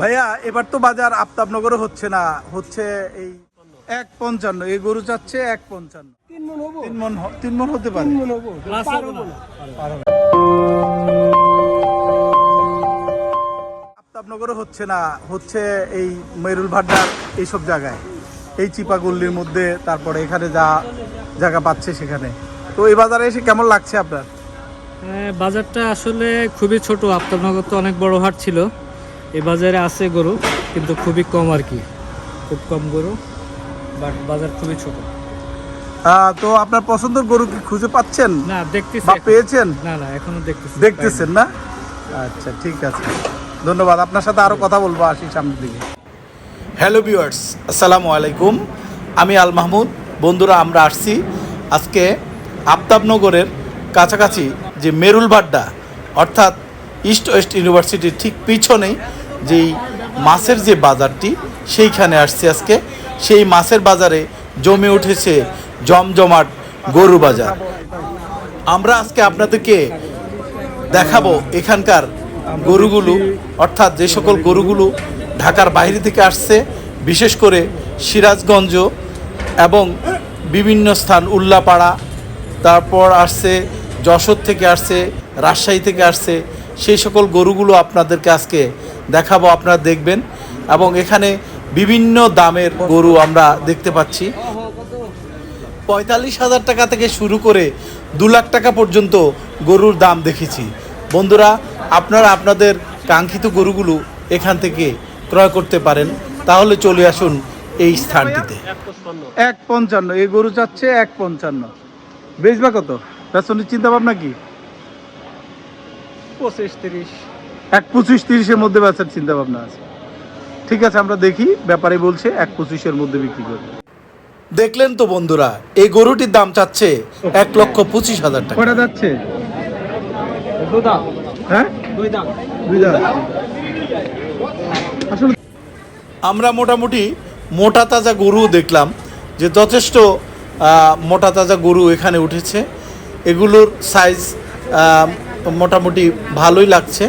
ভাইয়া এবার তো বাজার আফতাবনগরে হচ্ছে না হচ্ছে এই এক পঞ্চান্ন এই গরু যাচ্ছে এক পঞ্চান্ন। তিন মন হব? তিন মন তিন মন হতে পারে। তিন মন হব? পার হব না। আফতাবনগরে হচ্ছে না হচ্ছে এই মেরুল ভাড্ডার এইসব জায়গায়। এই চিপাগুল্লির মধ্যে তারপরে এখানে যা জায়গা পাচ্ছে সেখানে। তো এই বাজারে এসে কেমন লাগছে আপনার? হ্যাঁ, বাজারটা আসলে খুবই ছোট। আফতাবনগর তো অনেক বড় হাট ছিল। এই বাজারে আছে গরু কিন্তু খুবই কম আর কি। খুব কম গরু বাট বাজার খুবই ছোট। তো আপনার পছন্দের গরু কি খুঁজে পাচ্ছেন? না দেখতেছি বা পেয়েছেন? না না এখনও দেখতেছি। দেখতেছেন না? আচ্ছা ঠিক আছে। ধন্যবাদ আপনার সাথে আরও কথা বলব আসি সামনের দিকে। হ্যালো ভিউয়ার্স আসসালামু আলাইকুম। আমি আল মাহমুদ। বন্ধুরা আমরা আসছি আজকে আফতাবনগরের কাছাকাছি যে মেরুল ভাড্ডা অর্থাৎ ইস্ট ওয়েস্ট ইউনিভার্সিটির ঠিক পিছনেই যেই মাছের যে বাজারটি, সেইখানে আসছি আজকে। সেই মাছের বাজারে জমে উঠেছে জমজমাট গরু বাজার। আমরা আজকে আপনাদেরকে দেখাবো এখানকার গরুগুলো, অর্থাৎ যে সকল গরুগুলো ঢাকার বাইরে থেকে আসছে, বিশেষ করে সিরাজগঞ্জ এবং বিভিন্ন স্থান উল্লাপাড়া, তারপর আসছে যশোর থেকে আসছে, রাজশাহী থেকে আসছে, সেই সকল গরুগুলো আপনাদেরকে আজকে দেখাবো আপনারা দেখবেন। এবং এখানে বিভিন্ন দামের গরু আমরা দেখতে পাচ্ছি। পঁয়তাল্লিশ হাজার টাকা থেকে শুরু করে দু লাখ টাকা পর্যন্ত গরুর দাম দেখেছি। বন্ধুরা আপনারা আপনাদের কাঙ্ক্ষিত গরুগুলো এখান থেকে ক্রয় করতে পারেন। তাহলে চলে আসুন এই স্থানটিতে। এক পঞ্চান্ন এই গরু চাচ্ছে এক পঞ্চান্ন। বেচবা কত? পেছনের চিন্তা ভাবনা কি? পঁচিশ তিরিশ। এক পঁচিশ তিরিশের মধ্যে বেচার চিন্তা ভাবনা আছে। ঠিক আছে আমরা দেখি ব্যাপারে বলছে এক পঁচিশের মধ্যে বিক্রি করবে। দেখলেন তো বন্ধুরা এই গরুটির দাম চাচ্ছে এক লক্ষ পঁচিশ হাজার টাকা। কটা যাচ্ছে? হ্যাঁ? দুই দাম। দুই দাম। আসলে আমরা মোটামুটি মোটা তাজা গরু দেখলাম যে যথেষ্ট মোটা তাজা গরু এখানে উঠেছে। এগুলোর সাইজ মোটামুটি ভালোই লাগছে।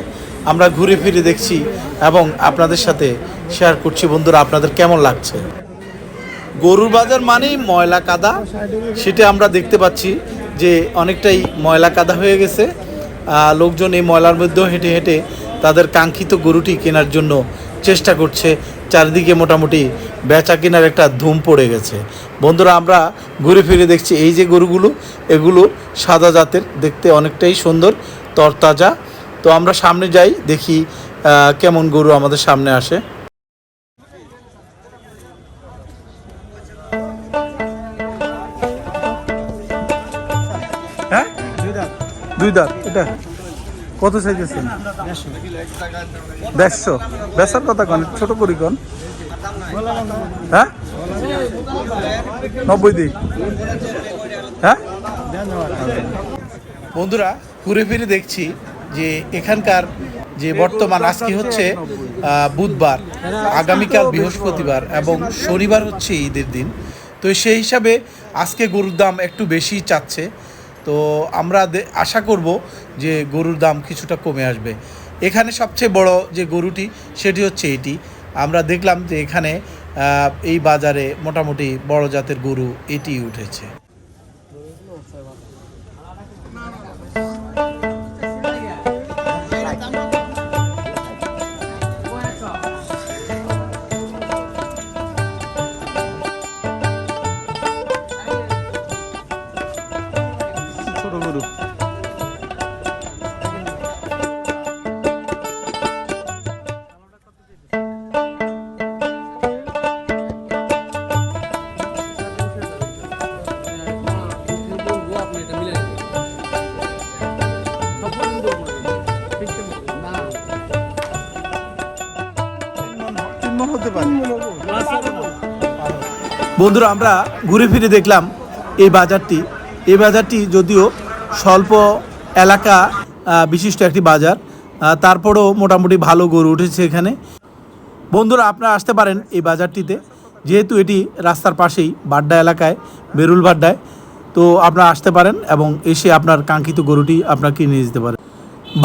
আমরা ঘুরে ফিরে দেখছি এবং আপনাদের সাথে শেয়ার করছি। বন্ধুরা, আপনাদের কেমন লাগছে? গরুর বাজার মানেই ময়লা কাদা। সেটা আমরা দেখতে পাচ্ছি যে অনেকটাই ময়লা কাদা হয়ে গেছে। লোকজন এই ময়লার মধ্যেও হেঁটে হেঁটে তাদের কাঙ্ক্ষিত গরুটি কেনার জন্য চেষ্টা করছে। চারিদিকে মোটামুটি বেচা কেনার একটা ধুম পড়ে গেছে। বন্ধুরা, আমরা ঘুরে ফিরে দেখছি এই যে গরুগুলো, এগুলো সাদা জাতের, দেখতে অনেকটাই সুন্দর, তরতাজা। তো আমরা সামনে যাই দেখি কেমন গরু আমাদের সামনে আসে। হ্যাঁ? দুই দাঁত। এটা? কত চাইতেছেন দেড়শো। বেসার কথা কন ছোট করি কন। হ্যাঁ? নব্বই দিই হ্যাঁ? বন্ধুরা ঘুরে ফিরে দেখছি যে এখানকার যে বর্তমান আজকে হচ্ছে বুধবার, আগামীকাল বৃহস্পতিবার এবং শনিবার হচ্ছে ঈদের দিন। তো সেই হিসাবে আজকে গরুর দাম একটু বেশি চাচ্ছে। তো আমরা আশা করব যে গরুর দাম কিছুটা কমে আসবে। এখানে সবচেয়ে বড় যে গরুটি, সেটি হচ্ছে এটি। আমরা দেখলাম যে এখানে এই বাজারে মোটামুটি বড় জাতের গরু এটি উঠেছে। বন্ধুরা, আমরা ঘুরে ফিরে দেখলাম এই বাজারটি। এই বাজারটি যদিও স্বল্প এলাকা বিশিষ্ট একটি বাজার তারপরেও মোটামুটি ভালো গরু উঠেছে এখানে। বন্ধুরা, আপনারা আসতে পারেন এই বাজারটিতে। যেহেতু এটি রাস্তার পাশেই, বাড্ডা এলাকায়, বেরুল বাড্ডায়, তো আপনারা আসতে পারেন এবং এসে আপনার কাঙ্ক্ষিত গরুটি আপনার কিনে যেতে পারেন।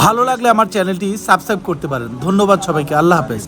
ভালো লাগলে আমার চ্যানেলটি সাবস্ক্রাইব করতে পারেন। ধন্যবাদ সবাইকে। আল্লাহ হাফেজ।